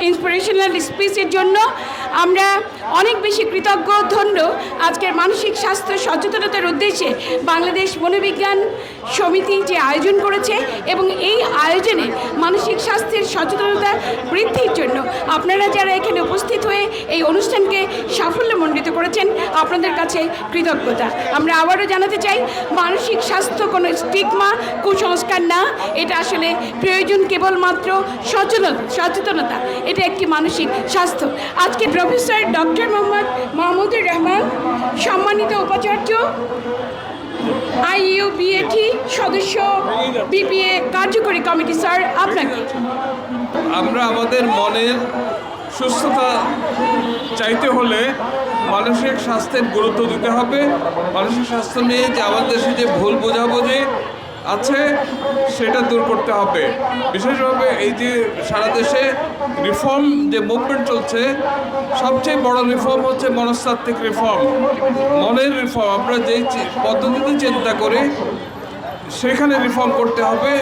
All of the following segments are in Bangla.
ইন্সপিরেশনাল স্পিচের জন্য আমরা অনেক বেশি কৃতজ্ঞ, ধন্য। আজকের মানসিক স্বাস্থ্য সচেতনতার উদ্দেশ্যে বাংলাদেশ মনোবিজ্ঞান সমিতি যে আয়োজন করেছে এবং এই আয়োজনে মানসিক স্বাস্থ্যের সচেতনতা বৃদ্ধির জন্য আপনারা যারা এখানে উপস্থিত হয়ে এই অনুষ্ঠানকে সাফল্যমণ্ডিত করেছেন, আপনাদের কাছে কৃতজ্ঞতা। আমরা আবারও জানাতে চাই, মানসিক স্বাস্থ্য কোনো স্টিগমা, কুসংস্কার না। এটা আসলে প্রয়োজন কেবলমাত্র সচেতন, সচেতনতা। এটা একটি মানসিক স্বাস্থ্য। আজকে প্রফেসর ডক্টর মোহাম্মদ মাহমুদুর রহমান, সম্মানিত উপাচার্য, আইইউ বিএটি সদস্য বিপিএ কার্যকরী কমিটি, স্যার, আপনাকে। আমরা আমাদের মনের সুস্থতা চাইতে হলে মানসিক স্বাস্থ্যের গুরুত্ব দিতে হবে। মানসিক স্বাস্থ্য নিয়ে যে আমাদের দেশে যে ভুল বোঝাবুঝি আছে, সেটা দূর করতে হবে। বিশেষভাবে এই যে সারা দেশে রিফর্ম যে মুভমেন্ট চলছে, সবচেয়ে বড় রিফর্ম হচ্ছে মনস্তাত্ত্বিক রিফর্ম মনের রিফর্ম আমরা যেই পদ্ধতিতে চিন্তা করি, সেখানে রিফর্ম করতে হবে।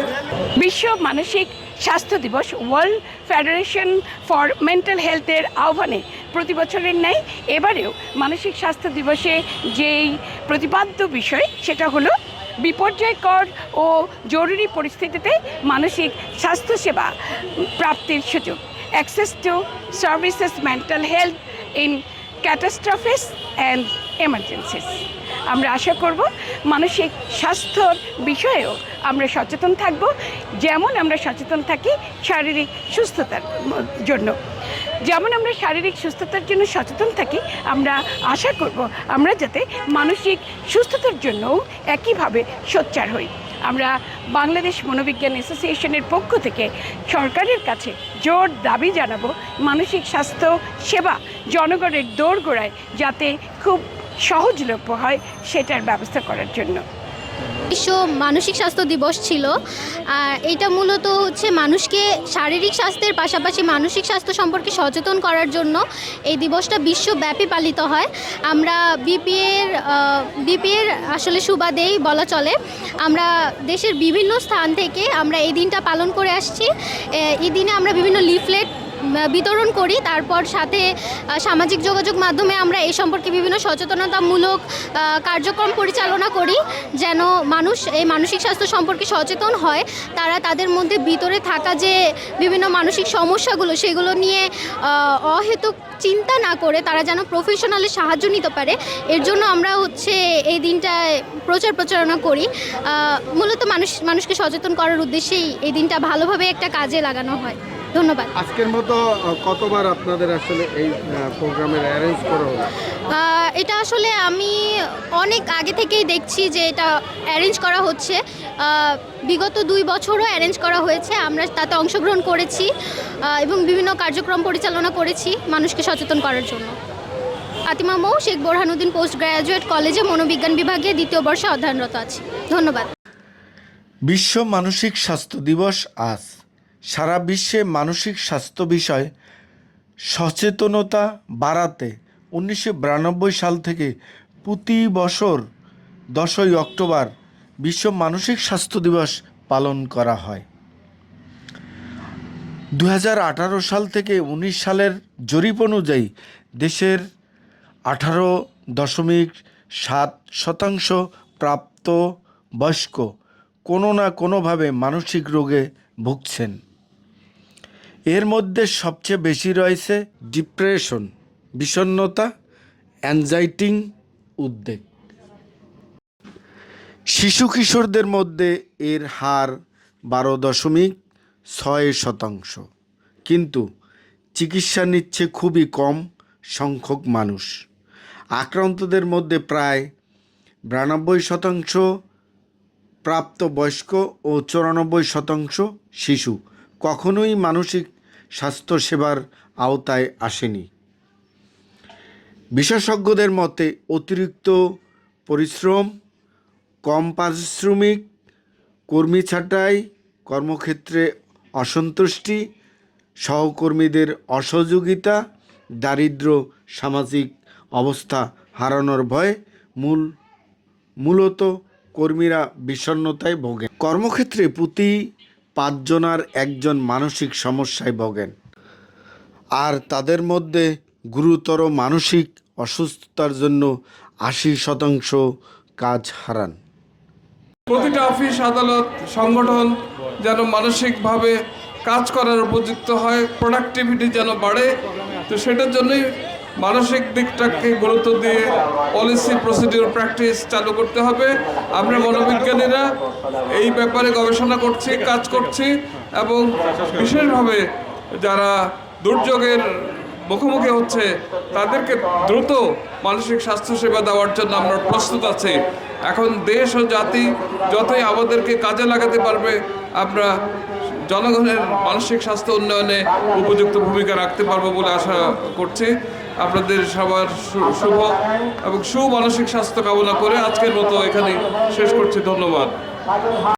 বিশ্ব মানসিক স্বাস্থ্য দিবস ওয়ার্ল্ড ফেডারেশন ফর মেন্টাল হেলথের আহ্বানে প্রতি বছরের ন্যায় এবারেও মানসিক স্বাস্থ্য দিবসে যেই প্রতিপাদ্য বিষয়, সেটা হলো বিপর্যয়কর ও জরুরি পরিস্থিতিতে মানসিক স্বাস্থ্যসেবা প্রাপ্তির সুযোগ। Access to services mental health in catastrophes and emergencies আমরা আশা করব মানসিক স্বাস্থ্যর বিষয়েও আমরা সচেতন থাকব। যেমন আমরা সচেতন থাকি শারীরিক সুস্থতার জন্য। যেমন আমরা শারীরিক সুস্থতার জন্য সচেতন থাকি, আমরা আশা করব আমরা যাতে মানসিক সুস্থতার জন্যও একইভাবে সোচ্চার হই। আমরা বাংলাদেশ মনোবিজ্ঞান অ্যাসোসিয়েশনের পক্ষ থেকে সরকারের কাছে জোর দাবি জানাব, মানসিক স্বাস্থ্য সেবা জনগণের দোরগোড়ায় যাতে খুব সহজলভ্য হয় সেটার ব্যবস্থা করার জন্য। বিশ্ব মানসিক স্বাস্থ্য দিবস ছিল। আর এটা মূলত হচ্ছে মানুষকে শারীরিক স্বাস্থ্যের পাশাপাশি মানসিক স্বাস্থ্য সম্পর্কে সচেতন করার জন্য এই দিবসটা বিশ্বব্যাপী পালিত হয়। আমরা বিপিএর বিপিএর আসলে সুবাদেই বলা চলে। আমরা দেশের বিভিন্ন স্থান থেকে আমরা এই দিনটা পালন করে আসছি। এই দিনে আমরা বিভিন্ন লিফলেট বিতরণ করি। তারপর সাথে সামাজিক যোগাযোগ মাধ্যমে আমরা এই সম্পর্কে বিভিন্ন সচেতনতামূলক কার্যক্রম পরিচালনা করি, যেন মানুষ, এই মানসিক স্বাস্থ্য সম্পর্কে সচেতন হয়। তারা তাদের মধ্যে ভিতরে থাকা যে বিভিন্ন মানসিক সমস্যাগুলো, সেগুলো নিয়ে অহেতুক চিন্তা না করে তারা যেন প্রফেশনালের সাহায্য নিতে পারে। এর জন্য আমরা হচ্ছে এই দিনটায় প্রচার প্রচারণা করি। মূলত মানুষ, মানুষকে সচেতন করার উদ্দেশ্যেই এই দিনটা ভালোভাবে একটা কাজে লাগানো হয়। ধন্যবাদ। আজকের মতো কতবার আপনাদের আসলে এই প্রোগ্রামের অ্যারেঞ্জ করা হলো? এটা আসলে আমি অনেক আগে থেকেই দেখছি যে এটা অ্যারেঞ্জ করা হচ্ছে। বিগত দুই বছরও অ্যারেঞ্জ করা হয়েছে। আমরা তাতে অংশগ্রহণ করেছি এবং বিভিন্ন কার্যক্রম পরিচালনা করেছি মানুষকে সচেতন করার জন্য। ফাতিমা মৌ শেখ বোরহানুদ্দিন পোস্ট গ্রাজুয়েট কলেজে মনোবিজ্ঞান বিভাগে দ্বিতীয় বর্ষে অধ্যয়নরত আছি। ধন্যবাদ। বিশ্ব মানসিক স্বাস্থ্য দিবস আজ। সারা বিশ্বে মানসিক স্বাস্থ্য বিষয়ে সচেতনতা বাড়াতে উনিশশো বিরানব্বই সাল থেকে প্রতি বছর দশই অক্টোবর বিশ্ব মানসিক স্বাস্থ্য দিবস পালন করা হয়। দু হাজার আঠারো সাল থেকে উনিশ সালের জরিপ অনুযায়ী দেশের আঠারো দশমিক সাত শতাংশ প্রাপ্ত বয়স্ক কোনো না কোনোভাবে মানসিক রোগে ভুগছেন। এর মধ্যে সবচেয়ে বেশি রয়েছে ডিপ্রেশন, বিষণ্ণতা অ্যাংজাইটিং উদ্বেগ। শিশু কিশোরদের মধ্যে এর হার বারো দশমিক ছয় শতাংশ। কিন্তু চিকিৎসা নিচ্ছে খুবই কম সংখ্যক মানুষ। আক্রান্তদের মধ্যে প্রায় বিরানব্বই শতাংশ প্রাপ্তবয়স্ক ও চুরানব্বই শতাংশ শিশু। কখনোই মানসিক স্বাস্থ্যসেবার আওতায় আসেনি। বিশেষজ্ঞদের মতে অতিরিক্ত পরিশ্রম, কম পারিশ্রমিক, কর্মী ছাঁটাই, কর্মক্ষেত্রে অসন্তুষ্টি, সহকর্মীদের অসহযোগিতা দারিদ্র সামাজিক অবস্থা হারানোর ভয় মূল, মূলত কর্মীরা বিষণ্ণতায় ভোগে কর্মক্ষেত্রে প্রতি পাঁচজনার একজন মানসিক সমস্যায় ভোগেন। আর তাদের মধ্যে গুরুতর মানসিক অসুস্থতার জন্য আশি শতাংশ কাজ হারান। প্রতিটা অফিস, আদালত, সংগঠন যেন মানসিকভাবে কাজ করার উপযুক্ত হয়, প্রোডাক্টিভিটি যেন বাড়ে, তো সেটার জন্যই মানসিক দিকটাকে গুরুত্ব দিয়ে পলিসি প্রসিডিওর প্র্যাকটিস চালু করতে হবে। আমরা মনোবিজ্ঞানীরা এই ব্যাপারে গবেষণা করছি, কাজ করছি এবং বিশেষভাবে যারা দুর্যোগের মুখোমুখি হচ্ছে, তাদেরকে দ্রুত মানসিক স্বাস্থ্যসেবা দেওয়ার জন্য আমরা প্রস্তুত আছি। এখন দেশ ও জাতি যতই আমাদেরকে কাজে লাগাতে পারবে, আমরা জনগণের মানসিক স্বাস্থ্য উন্নয়নে উপযুক্ত ভূমিকা রাখতে পারব বলে আশা করছি। আপনাদের সবার শুভ এবং সুমানসিক স্বাস্থ্য কামনা করে আজকের মতো এখানে শেষ করছি। ধন্যবাদ।